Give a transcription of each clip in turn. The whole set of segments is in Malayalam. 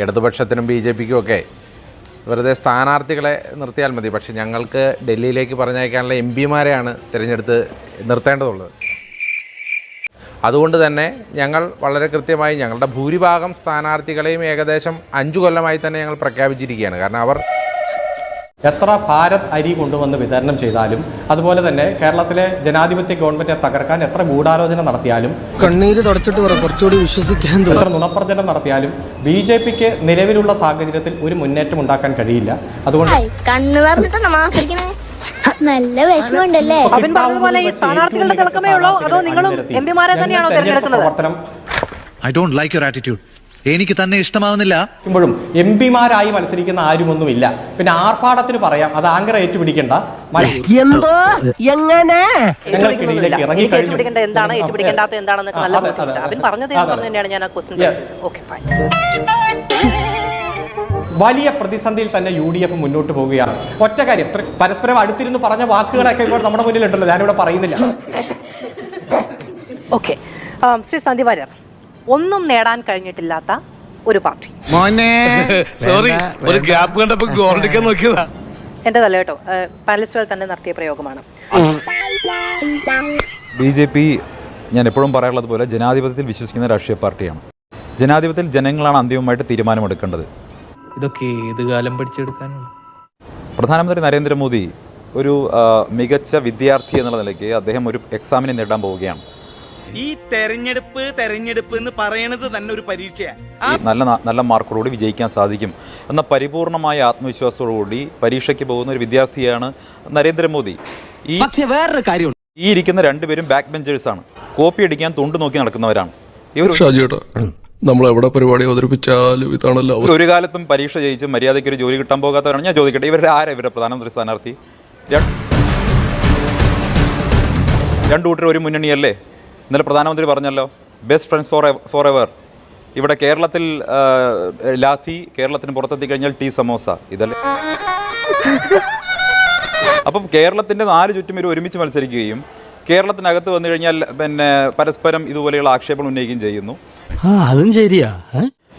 ഇടതുപക്ഷത്തിനും ബി ജെ പിക്കും ഒക്കെ വെറുതെ സ്ഥാനാർത്ഥികളെ നിർത്തിയാൽ മതി. പക്ഷെ ഞങ്ങൾക്ക് ഡൽഹിയിലേക്ക് പറഞ്ഞയക്കാനുള്ള എം പിമാരെയാണ് തിരഞ്ഞെടുത്ത് നിർത്തേണ്ടതുള്ളത്. അതുകൊണ്ട് തന്നെ ഞങ്ങൾ വളരെ കൃത്യമായി ഞങ്ങളുടെ ഭൂരിഭാഗം സ്ഥാനാർത്ഥികളെയും ഏകദേശം അഞ്ചു കൊല്ലമായി തന്നെ ഞങ്ങൾ പ്രഖ്യാപിച്ചിരിക്കുകയാണ്. കാരണം അവർ എത്ര ഭാരത് അരി കൊണ്ടുവന്ന് വിതരണം ചെയ്താലും അതുപോലെ തന്നെ കേരളത്തിലെ ജനാധിപത്യ ഗവൺമെന്റിനെ തകർക്കാൻ എത്ര ഗൂഢാലോചന നടത്തിയാലും കണ്ണീര് തുടച്ചിട്ട് പറ കുറച്ചുകൂടി വിശ്വസിക്കാൻ എത്ര നുണപ്രചരണം നടത്തിയാലും ബി ജെ പിക്ക് നിലവിലുള്ള സാഹചര്യത്തിൽ ഒരു മുന്നേറ്റം ഉണ്ടാക്കാൻ കഴിയില്ല. അതുകൊണ്ട് നല്ല വിഷമമുണ്ടല്ലേ? അബിൻ പോലെ ഈ സ്ഥാനാർത്ഥികളുടെ തിളക്കമേ ഉള്ളോ? അതോ നിങ്ങളും എം പിമാരെ തന്നെയാണോ തിരഞ്ഞെടുക്കുന്നത്? പ്രവർത്തനം I don't like your attitude എനിക്ക് തന്നെ ഇഷ്ടമാവുന്നില്ല. എപ്പോഴും എം പിമാരായി മത്സരിക്കുന്ന ആരുമൊന്നുമില്ല. പിന്നെ ആർഭാടത്തിന് പറയാം അത് ആങ്കർ ഏറ്റുപിടിക്കേണ്ട. മ- എന്തോ? എങ്ങനെ? ഞങ്ങൾക്കിടയിലേക്ക് ഇറങ്ങി എനിക്ക് കഴിഞ്ഞു. ഏറ്റുപിടിക്കേണ്ട എന്താണ്? Yes. ഏറ്റുപിടിക്കേണ്ടത് എന്താണെന്നൊക്കെ ആ, നല്ല അതെ, ബോധ്യമുണ്ട്. അതെ, അബിൻ അതെ. പറഞ്ഞത് അതെ, പറഞ്ഞു തന്നെയാണ് ഞാൻ ആ ക്വസ്റ്റ്യൻ Yes. ഓക്കെ ഫൈൻ വലിയ പ്രതിസന്ധിയിൽ തന്നെ യു ഡി എഫ് മുന്നോട്ട് പോവുകയാണ്. ഒറ്റ കാര്യം പരസ്പരം അടുത്തിരുന്ന് പറഞ്ഞ വാക്കുകളൊക്കെ ഇപ്പോൾ നമ്മുടെ മുന്നിലുണ്ടല്ലോ ഞാനിവിടെ പറയുന്നില്ല. ഓക്കെ ശ്രീ സന്ധി വാര്യർ ഒന്നും നേടാൻ കഴിഞ്ഞിട്ടില്ലാത്ത ഒരു പാർട്ടി. മോനെ. സോറി ഒരു ഗ്യാപ്പ് കണ്ടപ്പോ ഗോൾഡിക്കാൻ നോക്കിയതാ. എന്റേതല്ല കേട്ടോ പാലസ്റ്റുകൾ തന്നെ നടത്തിയ പ്രയോഗമാണ്. ബി ജെ പി ഞാൻ എപ്പോഴും പറയാറുള്ളത് പോലെ ജനാധിപത്യത്തിൽ വിശ്വസിക്കുന്ന രാഷ്ട്രീയ പാർട്ടിയാണ്. ജനാധിപത്യത്തിൽ ജനങ്ങളാണ് അന്തിമമായിട്ട് തീരുമാനമെടുക്കേണ്ടത്. ഇതൊക്കെ ഏത് കാലം പഠിച്ചെടുക്കാനാണ്? പ്രധാനമന്ത്രി നരേന്ദ്രമോദി ഒരു മികച്ച വിദ്യാർത്ഥി എന്നുള്ള നിലയ്ക്ക് അദ്ദേഹം ഒരു എക്സാമിനെ നേടാൻ പോവുകയാണ്. ഈ തെരഞ്ഞെടുപ്പ് തെരഞ്ഞെടുപ്പ് എന്ന് പറയണത് തന്നെ ഒരു പരീക്ഷയാണ് നല്ല നല്ല മാർക്കോടുകൂടി വിജയിക്കാൻ സാധിക്കും. എന്ന പരിപൂർണമായ ആത്മവിശ്വാസത്തോടുകൂടി പരീക്ഷയ്ക്ക് പോകുന്ന ഒരു വിദ്യാർത്ഥിയാണ് നരേന്ദ്രമോദി. ഈ പക്ഷെ വേറൊരു കാര്യം ഈ ഇരിക്കുന്ന രണ്ടുപേരും ബാക്ക് ബെഞ്ചേഴ്സാണ് കോപ്പി അടിക്കാൻ തൊണ്ട് നോക്കി നടക്കുന്നവരാണ്. ഇവർ ഷാജിയേട്ടാ നമ്മൾ എവിടെ പരിപാടി അവതരിപ്പിച്ചാലും ഇതാണല്ലോ ഒരു കാലത്തും പരീക്ഷ ജയിച്ച് മര്യാദയ്ക്ക് ഒരു ജോലി കിട്ടാൻ പോകാത്തവരാണ്. ഞാൻ ചോദിക്കട്ടെ ഇവരുടെ ആരാ ഇവരുടെ പ്രധാനമന്ത്രി സ്ഥാനാർത്ഥി? രണ്ട് രണ്ടു കൂട്ടർ ഒരു മുന്നണിയല്ലേ? ഇന്നലെ പ്രധാനമന്ത്രി പറഞ്ഞല്ലോ best friends for forever ഇവിടെ കേരളത്തിൽ ലാത്തി കേരളത്തിന് പുറത്തെത്തി കഴിഞ്ഞാൽ ടീ സമോസ. ഇതല്ലേ? അപ്പം കേരളത്തിന്റെ നാല് ചുറ്റും ഇവർ ഒരുമിച്ച് മത്സരിക്കുകയും കേരളത്തിനകത്ത് വന്നു കഴിഞ്ഞാൽ പിന്നെ പരസ്പരം ഇതുപോലെയുള്ള ആക്ഷേപങ്ങൾ ഉന്നയിക്കുകയും ചെയ്യുന്നു. അതും ശരിയാ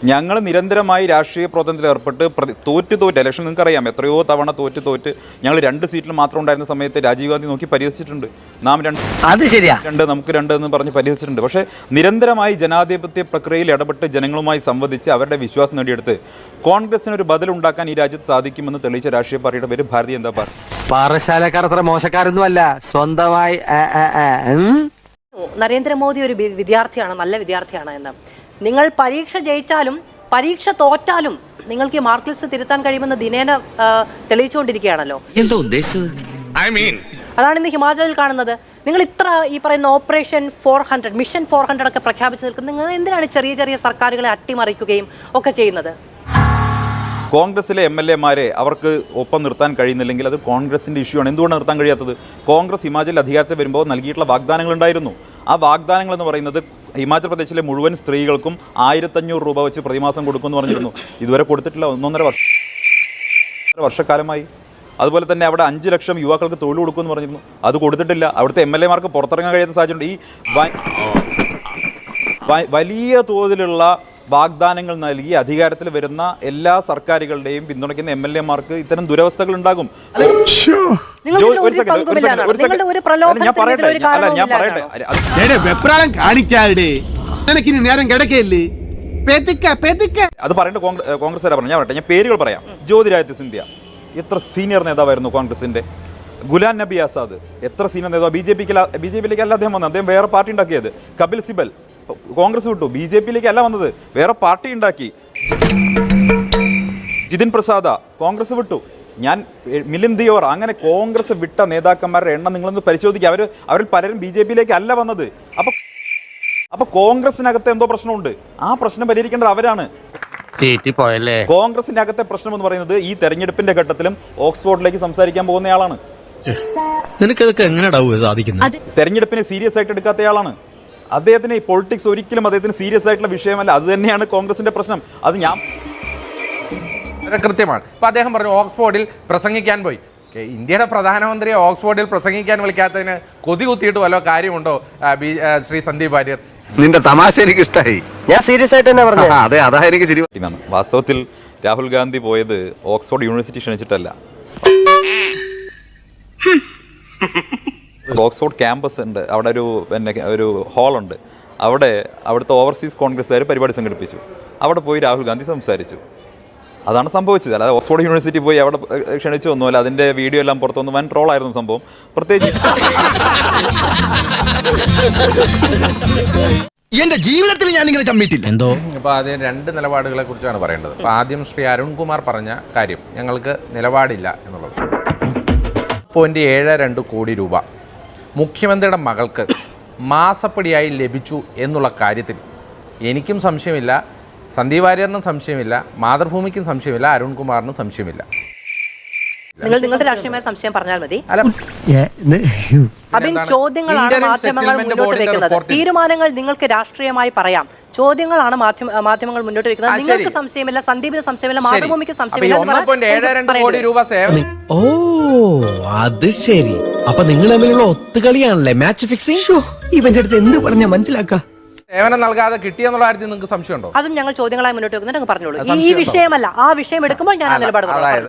ഞങ്ങൾ നിരന്തരമായി രാഷ്ട്രീയ പ്രവർത്തനത്തിൽ ഏർപ്പെട്ട് പ്രതി തോറ്റ് തോറ്റ് ഇലക്ഷൻ നിങ്ങൾക്കറിയാം എത്രയോ തവണ തോറ്റ് തോറ്റ് ഞങ്ങൾ രണ്ട് സീറ്റിൽ മാത്രം ഉണ്ടായിരുന്ന സമയത്ത് രാജീവ് ഗാന്ധി നോക്കി പരിഹസിച്ചിട്ടുണ്ട്. നാം രണ്ട് അത് ശരിയാ. രണ്ട് നമുക്ക് രണ്ട് എന്ന് പറഞ്ഞ് പരിഹസിച്ചിട്ടുണ്ട്. പക്ഷേ നിരന്തരമായി ജനാധിപത്യ പ്രക്രിയയിൽ ഇടപെട്ട് ജനങ്ങളുമായി സംവദിച്ച് അവരുടെ വിശ്വാസം നേടിയെടുത്ത് കോൺഗ്രസിന് ഒരു ബദൽ ഉണ്ടാക്കാൻ ഈ രാജ്യത്ത് സാധിക്കുമെന്ന് തെളിയിച്ച രാഷ്ട്രീയ പാർട്ടിയുടെ പേര് ഭാരതീയ ജനതാ പാർട്ടി. പാറശാലക്കാർ അത്ര മോശക്കാരൊന്നും അല്ല സ്വന്തമായി നരേന്ദ്രമോദി ഒരു വിദ്യാർത്ഥിയാണ് നല്ല വിദ്യാർത്ഥിയാണ് എന്ന്. നിങ്ങൾ പരീക്ഷ ജയിച്ചാലും പരീക്ഷ തോറ്റാലും നിങ്ങൾക്ക് ഈ മാർക്ക് ലിസ്റ്റ് തിരുത്താൻ കഴിയുമെന്ന് ദിനേന തെളിയിച്ചുകൊണ്ടിരിക്കുകയാണല്ലോ. എന്താ ഉദ്ദേശിച്ചത്? ഐ മീൻ അതാണ് ഇന്ന് ഹിമാചലിൽ കാണുന്നത്. നിങ്ങൾ ഇത്ര ഈ പറയുന്ന operation four hundred mission four hundred ഒക്കെ പ്രഖ്യാപിച്ചു നിൽക്കുന്നത് നിങ്ങൾ എന്തിനാണ് ചെറിയ ചെറിയ സർക്കാരുകളെ അട്ടിമറിക്കുകയും ഒക്കെ ചെയ്യുന്നത്? കോൺഗ്രസിലെ എം എൽ എമാരെ അവർക്ക് ഒപ്പം നിർത്താൻ കഴിയുന്നില്ലെങ്കിൽ അത് കോൺഗ്രസിന്റെ ഇഷ്യൂ ആണ് എന്തുകൊണ്ട് നിർത്താൻ കഴിയാത്തത്? കോൺഗ്രസ് ഹിമാചലിൽ അധികാരത്തിൽ വരുമ്പോൾ നൽകിയിട്ടുള്ള വാഗ്ദാനങ്ങൾ ഉണ്ടായിരുന്നു ആ വാഗ്ദാനങ്ങൾ എന്ന് പറയുന്നത് ഹിമാചൽ പ്രദേശിലെ മുഴുവൻ സ്ത്രീകൾക്കും ആയിരത്തഞ്ഞൂറ് രൂപ വെച്ച് പ്രതിമാസം കൊടുക്കുമെന്ന് പറഞ്ഞിരുന്നു. ഇതുവരെ കൊടുത്തിട്ടില്ല. ഒന്നൊന്നര വർഷം ഒന്നര വർഷക്കാലമായി. അതുപോലെ തന്നെ അവിടെ അഞ്ച് ലക്ഷം യുവാക്കൾക്ക് തൊഴിൽ കൊടുക്കുമെന്ന് പറഞ്ഞിരുന്നു. അത് കൊടുത്തിട്ടില്ല. അവിടുത്തെ എം എൽ എമാർക്ക് പുറത്തിറങ്ങാൻ കഴിയാത്ത സാഹചര്യം ഈ വലിയ തോതിലുള്ള വാഗ്ദാനങ്ങൾ നൽകി അധികാരത്തിൽ വരുന്ന എല്ലാ സർക്കാരുകളുടെയും പിന്തുണയ്ക്കുന്ന എം എൽ എമാർക്ക് ഇത്തരം ദുരവസ്ഥകൾ ഉണ്ടാകും ഞാൻ പറയട്ടെ അല്ല ഞാൻ പറയട്ടെ. വെപ്രാളം നേരം കിടക്കയില്ലേ? അത് പറയേണ്ട കോൺഗ്രസ് പറഞ്ഞു ഞാൻ പറയട്ടെ ഞാൻ പേരുകൾ പറയാം. ജ്യോതിരാദിത്യ സിന്ധ്യ. എത്ര സീനിയർ നേതാവായിരുന്നു കോൺഗ്രസിന്റെ ഗുലാം നബി ആസാദ്. എത്ര സീനിയർ നേതാവ്? ബി ജെ പിക്ക് ബി ജെ പിയിലേക്ക് അല്ല അദ്ദേഹം വന്നത്. അദ്ദേഹം വേറെ പാർട്ടി ഉണ്ടാക്കിയത്. കപിൽ സിബൽ. കോൺഗ്രസ് വിട്ടു ബി ജെ പിയിലേക്ക് അല്ല വന്നത്. വേറെ പാർട്ടി ഉണ്ടാക്കി. ജിതിൻ പ്രസാദ കോൺഗ്രസ് വിട്ടു. ഞാൻ മിലിൻ ദിയോർ അങ്ങനെ കോൺഗ്രസ് വിട്ട നേതാക്കന്മാരുടെ എണ്ണം നിങ്ങളൊന്ന് പരിശോധിക്കുക അവർ അവരിൽ പലരും ബി ജെ പിയിലേക്ക് അല്ല വന്നത്. അപ്പൊ അപ്പൊ കോൺഗ്രസിനകത്ത് എന്തോ പ്രശ്നമുണ്ട്. ആ പ്രശ്നം പരിഹരിക്കേണ്ടത് അവരാണ്. പോയല്ലേ കോൺഗ്രസിന്റെ അകത്തെ പ്രശ്നം എന്ന് പറയുന്നത് ഈ തെരഞ്ഞെടുപ്പിന്റെ ഘട്ടത്തിലും ഓക്സ്ഫോർഡിലേക്ക് സംസാരിക്കാൻ പോകുന്നയാളാണ്. നിനക്കതൊക്കെ സാധിക്കുന്നത്? തെരഞ്ഞെടുപ്പിനെ സീരിയസ് ആയിട്ട് എടുക്കാത്തയാളാണ്. അദ്ദേഹത്തിന് ഈ പൊളിറ്റിക്സ് ഒരിക്കലും അദ്ദേഹത്തിന് സീരിയസ് ആയിട്ടുള്ള വിഷയമല്ല. അത് തന്നെയാണ് കോൺഗ്രസിന്റെ പ്രശ്നം. അത് ഞാൻ കൃത്യമാണ്. ഇപ്പം അദ്ദേഹം പറഞ്ഞു ഓക്സ്ഫോർഡിൽ പ്രസംഗിക്കാൻ പോയി. കെ- ഇന്ത്യയുടെ പ്രധാനമന്ത്രിയെ ഓക്സ്ഫോർഡിൽ പ്രസംഗിക്കാൻ വിളിക്കാത്തതിന് കൊതി കുത്തിയിട്ട് വല്ല കാര്യമുണ്ടോ ബി- ശ്രീ സന്ദീപ് വാര്യർ? നിന്റെ തമാശ എനിക്ക് ഇഷ്ടമായി ഞാൻ സീരിയസ് ആയിട്ട് തന്നെ പറഞ്ഞു അതെ അതാ എനിക്ക് ശരി വാസ്തവത്തിൽ രാഹുൽ ഗാന്ധി പോയത് ഓക്സ്ഫോർഡ് യൂണിവേഴ്സിറ്റി ക്ഷണിച്ചിട്ടല്ല. ഓക്സ്ഫോർഡ് ക്യാമ്പസ് ഉണ്ട്. അവിടെ ഒരു പിന്നെ ഒരു ഹാളുണ്ട് അവിടെ അവിടുത്തെ ഓവർസീസ് കോൺഗ്രസ്സുകാർ പരിപാടി സംഘടിപ്പിച്ചു. അവിടെ പോയി രാഹുൽ ഗാന്ധി സംസാരിച്ചു. അതാണ് സംഭവിച്ചത്. അല്ലാതെ ഓക്സ്ഫോർഡ് യൂണിവേഴ്സിറ്റി പോയി അവിടെ ക്ഷണിച്ചു ഒന്നുമല്ല അതിന്റെ വീഡിയോ എല്ലാം പുറത്തു വൻ വൻ ട്രോളായിരുന്നു സംഭവം. പ്രത്യേകിച്ച് എന്റെ ജീവിതത്തിൽ ഞാൻ ഇങ്ങനെ ചമ്മിട്ടില്ല എന്തോ? അപ്പൊ ആദ്യം രണ്ട് നിലപാടുകളെ കുറിച്ചാണ് പറയേണ്ടത്. അപ്പോൾ ആദ്യം ശ്രീ അരുൺകുമാർ പറഞ്ഞ കാര്യം ഞങ്ങൾക്ക് നിലപാടില്ല എന്നുള്ളത്. പോയിന്റ് ഏഴ് രണ്ട് കോടി രൂപ. മുഖ്യമന്ത്രിയുടെ മകൾക്ക് മാസപ്പടിയായി ലഭിച്ചു എന്നുള്ള കാര്യത്തിൽ എനിക്കും സംശയമില്ല സന്ദീപ് വാര്യറിനും സംശയമില്ല മാതൃഭൂമിക്കും സംശയമില്ല അരുൺകുമാറിനും സംശയമില്ല. നിങ്ങൾ നിങ്ങളുടെ രാഷ്ട്രീയമായ സംശയം പറഞ്ഞാൽ മതി. അബിൻ ചോദ്യങ്ങളാണ് മാധ്യമങ്ങൾ മുന്നോട്ട് വെക്കുന്നത്. തീരുമാനങ്ങൾ നിങ്ങൾക്ക് രാഷ്ട്രീയമായി പറയാം. ചോദ്യങ്ങളാണ് മാധ്യമ- മാധ്യമങ്ങൾ മുന്നോട്ട് വെക്കുന്നത്. നിങ്ങൾക്ക് സംശയമില്ല സന്ദീപിന് സംശയമില്ല മാതൃഭൂമിക്ക് സംശയമില്ല ഓ അത് ശരി. അപ്പൊ നിങ്ങൾ തമ്മിലുള്ള ഒത്തുകളിയാണല്ലേ മാച്ച് ഫിക്സിംഗ് ഇവന്റെ അടുത്ത് എന്ത് പറഞ്ഞാ മനസ്സിലാക്ക? സേവനം നൽകാതെ കിട്ടിയെന്നുള്ള കാര്യത്തിൽ നിങ്ങൾക്ക് സംശയമുണ്ടോ? അതും ഞങ്ങൾ ചോദ്യങ്ങളായി മുന്നോട്ട് വെക്കുന്നുണ്ട് പറഞ്ഞോളൂ. ഈ- വിഷയമല്ല ആ വിഷയം എടുക്കുമ്പോൾ ഞാൻ നിലപാട് പക്ഷേ അതായത്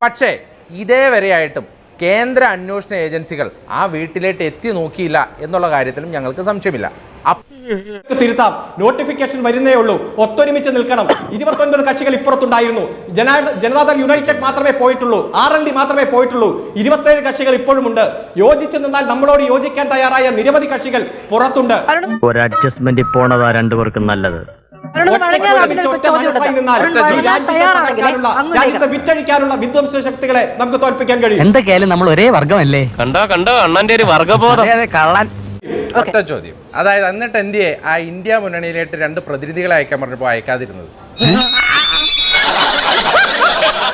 പക്ഷേ ഇതേവരെയായിട്ടും കേന്ദ്ര അന്വേഷണ ഏജൻസികൾ ആ വീട്ടിലേക്ക് എത്തി നോക്കിയില്ല എന്നുള്ള കാര്യത്തിലും ഞങ്ങൾക്ക് സംശയമില്ല. തിരുത്താം. നോട്ടിഫിക്കേഷൻ വരുന്നേ ഉള്ളൂ. ഒത്തൊരുമിച്ച് നിൽക്കണം. ഇരുപത്തൊൻപത് കക്ഷികൾ ഇപ്പുറത്തുണ്ടായിരുന്നു. ജനാ ജനതാദൾ യുണൈറ്റഡ് മാത്രമേ പോയിട്ടുള്ളൂ. ആർ എൽ ഡി മാത്രമേ പോയിട്ടുള്ളൂ. ഇരുപത്തേഴ് കക്ഷികൾ ഇപ്പോഴുമുണ്ട്. യോജിച്ചു നിന്നാൽ നമ്മളോട് യോജിക്കാൻ തയ്യാറായ നിരവധി കക്ഷികൾ പുറത്തുണ്ട്. ഒരു അഡ്ജസ്റ്റ്മെന്റ് പോണതാ രണ്ടുപേർക്കും നല്ലത്. വിറ്റഴിക്കാനുള്ള വിധ്വംസ ശക്തികളെ നമുക്ക് തോൽപ്പിക്കാൻ കഴിയും. എന്തൊക്കെയായാലും നമ്മൾ ഒരേ വർഗമല്ലേ കണ്ടോ കണ്ടോ അണ്ണന്റെ ഒരു വർഗബോധം കള്ളൻ. ഒറ്റ ചോദ്യം. അതായത് എന്നിട്ട് എന്തിയെ ആ ഇന്ത്യ മുന്നണിയിലേക്ക് രണ്ട് പ്രതിനിധികളെ അയക്കാൻ പറഞ്ഞപ്പോൾ അയക്കാതിരുന്നത്.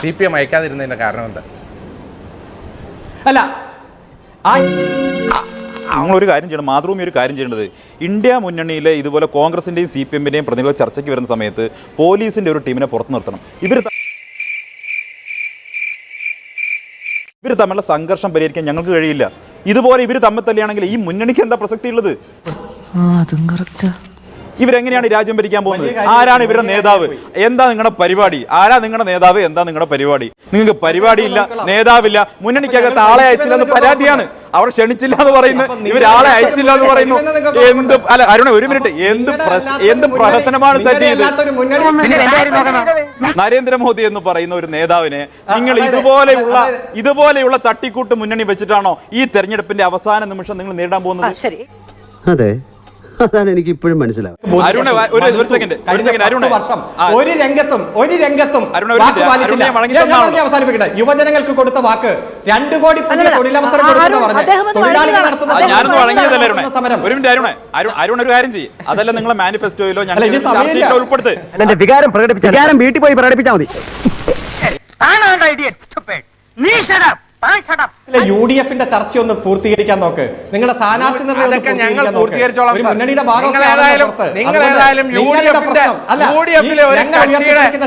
സി പി എം അയക്കാതിരുന്നതിന്റെ കാരണം എന്താ? അല്ല ആ നിങ്ങളൊരു കാര്യം ചെയ്യണം. മാതൃഭൂമി ഒരു കാര്യം ചെയ്യേണ്ടത്. ഇന്ത്യ മുന്നണിയിലെ ഇതുപോലെ കോൺഗ്രസിന്റെയും സി പി എമ്മിന്റെയും പ്രതിനിധികൾ ചർച്ചയ്ക്ക് വരുന്ന സമയത്ത് പോലീസിന്റെ ഒരു ടീമിനെ പുറത്തു നിർത്തണം. ഇവർ ഇവർ തമ്മിലുള്ള സംഘർഷം പരിഹരിക്കാൻ ഞങ്ങൾക്ക് കഴിയില്ല. ഇതുപോലെ ഇവർ തമ്മിൽ തന്നെയാണെങ്കിൽ ഈ മുന്നണിക്ക് എന്താ പ്രസക്തി ഉള്ളത് അതും കറക്റ്റാ ഇവരെങ്ങനെയാണ് രാജ്യം ഭരിക്കാൻ പോകുന്നത്? ആരാണ് ഇവരുടെ നേതാവ്? എന്താ നിങ്ങളുടെ പരിപാടി? ആരാ നിങ്ങളുടെ നേതാവ്? എന്താ നിങ്ങളുടെ പരിപാടി? നിങ്ങൾക്ക് പരിപാടിയില്ല നേതാവില്ല മുന്നണിക്കകത്ത് ആളെ അയച്ചില്ല എന്ന് പരാതിയാണ്. അവർ ക്ഷണിച്ചില്ല എന്ന് പറയുന്നു. ഇവരാളെ അയച്ചില്ല എന്ന് പറയുന്നു. എന്ത് അല്ല അരുണ ഒരു മിനിറ്റ്. എന്ത് എന്ത് പ്രഹസനമാണ് സജി ഇത് നരേന്ദ്രമോദി എന്ന് പറയുന്ന ഒരു നേതാവിനെ നിങ്ങൾ ഇതുപോലെയുള്ള ഇതുപോലെയുള്ള തട്ടിക്കൂട്ട് മുന്നണി വെച്ചിട്ടാണോ ഈ തെരഞ്ഞെടുപ്പിന്റെ അവസാന നിമിഷം നിങ്ങൾ നേരിടാൻ പോകുന്നത്? അതെ. അതാണ് എനിക്ക് ഇപ്പോഴും മനസ്സിലാവും അരുണ്, ഒരു- ഒരു second, ഒരു വർഷം ഒരു രംഗത്തും ഒരു രംഗത്തും? അവസാനിപ്പിക്കട്ടെ. യുവജനങ്ങൾക്ക് കൊടുത്ത വാക്ക് രണ്ടു കോടി പുതിയ തൊഴിലവസരം അരുൺ, ഒരു മിനിറ്റ് അരുണേ. അരുൺ അരുൺ ഒരു കാര്യം ചെയ്യും. അതെല്ലാം നിങ്ങളെ മാനിഫെസ്റ്റോയിലോ ഞങ്ങൾ ഉൾപ്പെടുത്ത്. വികാരം പ്രകടിപ്പിച്ച വികാരം വീട്ടിൽ പോയി പ്രകടിപ്പിച്ചാൽ മതി. യു ഡി എഫിന്റെ ചർച്ച ഒന്ന് പൂർത്തീകരിക്കാൻ നോക്ക്. നിങ്ങളുടെ സ്ഥാനാർത്ഥി ഒന്നടങ്ങിയതാ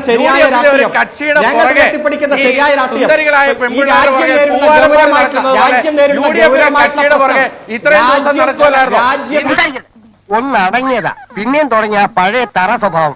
ശരിയായ യു ഒരു രാഷ്ട്രീയം. കക്ഷിയുടെ പുറകെ ഉയർത്തിപ്പിടിക്കുന്ന ഈ ശരിയായ രാഷ്ട്രീയം. സുന്ദരികളായ ഈ പെൺപിള്ളേരുടെ രാജ്യം പുറകെ നേരിടുന്ന പൂവാലന്മാർ ഗൗരവമായിട്ടുള്ള- നടക്കുന്നത് പോലെ രാജ്യം നേരിടുന്ന യു ഡി എഫിലെ ഗൗരവമായിട്ടുള്ള കക്ഷിയുടെ പുറകെ പ്രശ്നം. ദിവസം രാജ്യം- ഒന്ന് അടങ്ങിയതാ. പിന്നെയും തുടങ്ങിയ പഴയ തറ സ്വഭാവം.